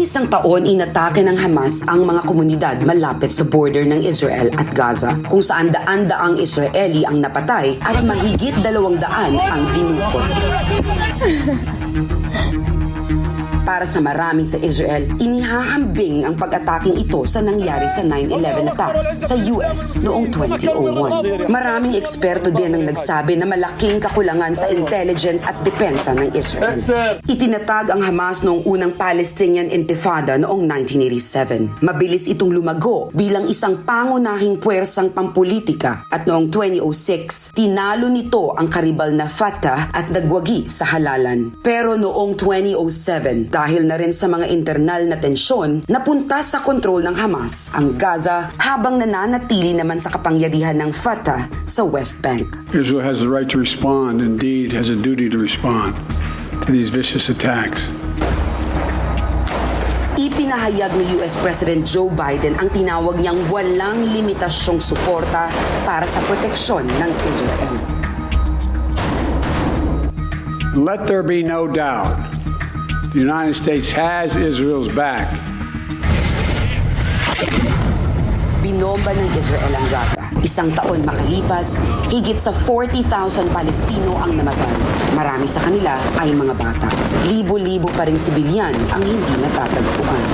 Isang taon, inatake ng Hamas ang mga komunidad malapit sa border ng Israel at Gaza, kung saan daan-daang Israeli ang napatay at mahigit dalawang daan ang dinukot. Para sa marami sa Israel, inihahambing ang pag-ataking ito sa nangyari sa 9-11 attacks sa US noong 2001. Maraming eksperto din ang nagsabi na malaking kakulangan sa intelligence at depensa ng Israel. Itinatag ang Hamas noong unang Palestinian Intifada noong 1987. Mabilis itong lumago bilang isang pangunahing puwersang pampolitika at noong 2006, tinalo nito ang karibal na Fatah at nagwagi sa halalan. Pero noong 2007, dahil na rin sa mga internal na tensyon, napunta sa kontrol ng Hamas ang Gaza habang nananatili naman sa kapangyarihan ng Fatah sa West Bank. Israel has the right to respond, indeed, has a duty to respond to these vicious attacks. Ipinahayag ni US President Joe Biden ang tinawag niyang walang limitasyong suporta para sa proteksyon ng Israel. Let there be no doubt the United States has Israel's back. Binomba ng Israel ang Gaza. Isang taon makalipas, higit sa 40,000 Palestino ang namatay. Marami sa kanila ay mga bata. Libo-libo pa ring sibilyan ang hindi natatagpuan.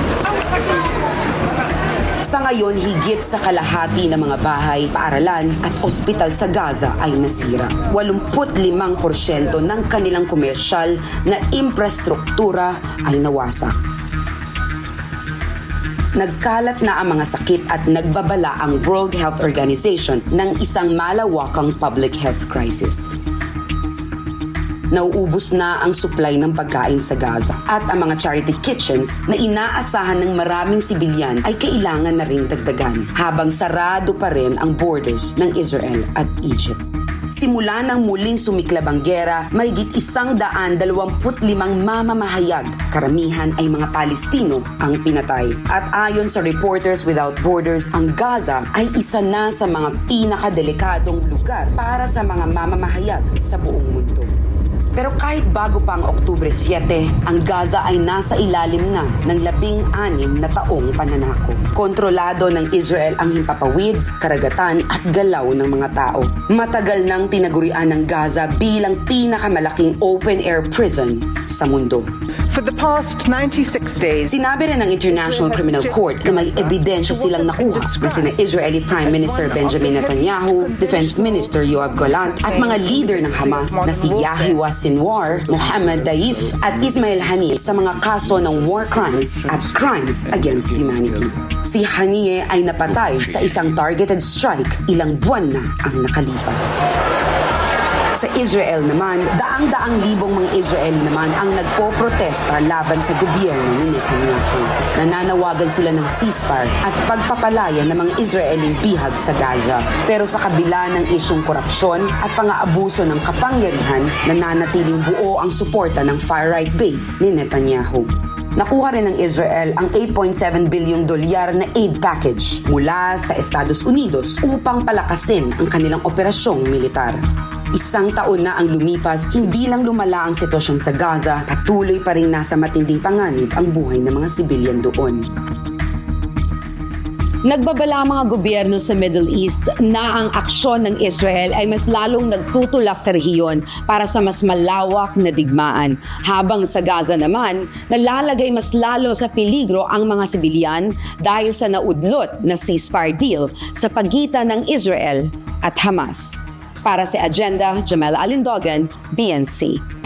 Sa ngayon, higit sa kalahati ng mga bahay, paaralan at ospital sa Gaza ay nasira. 85% ng kanilang komersyal na infrastruktura ay nawasak. Nagkalat na ang mga sakit at nagbabala ang World Health Organization ng isang malawakang public health crisis. Nauubos na ang supply ng pagkain sa Gaza at ang mga charity kitchens na inaasahan ng maraming sibilyan ay kailangan na ring dagdagan habang sarado pa rin ang borders ng Israel at Egypt. Simula nang muling sumiklab ang gera, mahigit isang daan dalawamput limang mamamahayag. Karamihan ay mga Palestino ang pinatay. At ayon sa Reporters Without Borders, ang Gaza ay isa na sa mga pinakadelikadong lugar para sa mga mamamahayag sa buong mundo. Pero kahit bago pa ang Oktubre 7, ang Gaza ay nasa ilalim na ng labing-anim na taong pananako. Kontrolado ng Israel ang himpapawid, karagatan at galaw ng mga tao. Matagal nang tinagurian ng Gaza bilang pinakamalaking open-air prison sa mundo. For the past 96 days, Sinabi rin ng International Criminal Court na may ebidensya silang nakuha na sina Israeli Prime Minister Benjamin Netanyahu, Defense Minister Yoav Gallant at mga leader ng Hamas na si Yahya Sinwar, Mohammed Daif at Ismail Haniyeh sa mga kaso ng war crimes at crimes against humanity. Si Haniyeh ay napatay sa isang targeted strike ilang buwan na ang nakalipas. Sa Israel naman, daang-daang libong mga Israeli naman ang nagpo-protesta laban sa gobyerno ni Netanyahu. Nananawagan sila ng ceasefire at pagpapalaya ng mga Israeling bihag sa Gaza. Pero sa kabila ng isyong korupsyon at pang-aabuso ng kapangyarihan, nananatiling buo ang suporta ng far-right base ni Netanyahu. Nakuha rin ng Israel ang 8.7 bilyong dolyar na aid package mula sa Estados Unidos upang palakasin ang kanilang operasyong militar. Isang taon na ang lumipas, hindi lang lumala ang sitwasyon sa Gaza, patuloy pa rin nasa matinding panganib ang buhay ng mga sibilyan doon. Nagbabala mga gobyerno sa Middle East na ang aksyon ng Israel ay mas lalong nagtutulak sa rehiyon para sa mas malawak na digmaan. Habang sa Gaza naman, nalalagay mas lalo sa peligro ang mga sibilyan dahil sa naudlot na ceasefire deal sa pagitan ng Israel at Hamas. Para sa Agenda, Jamel Alindogan, BNC.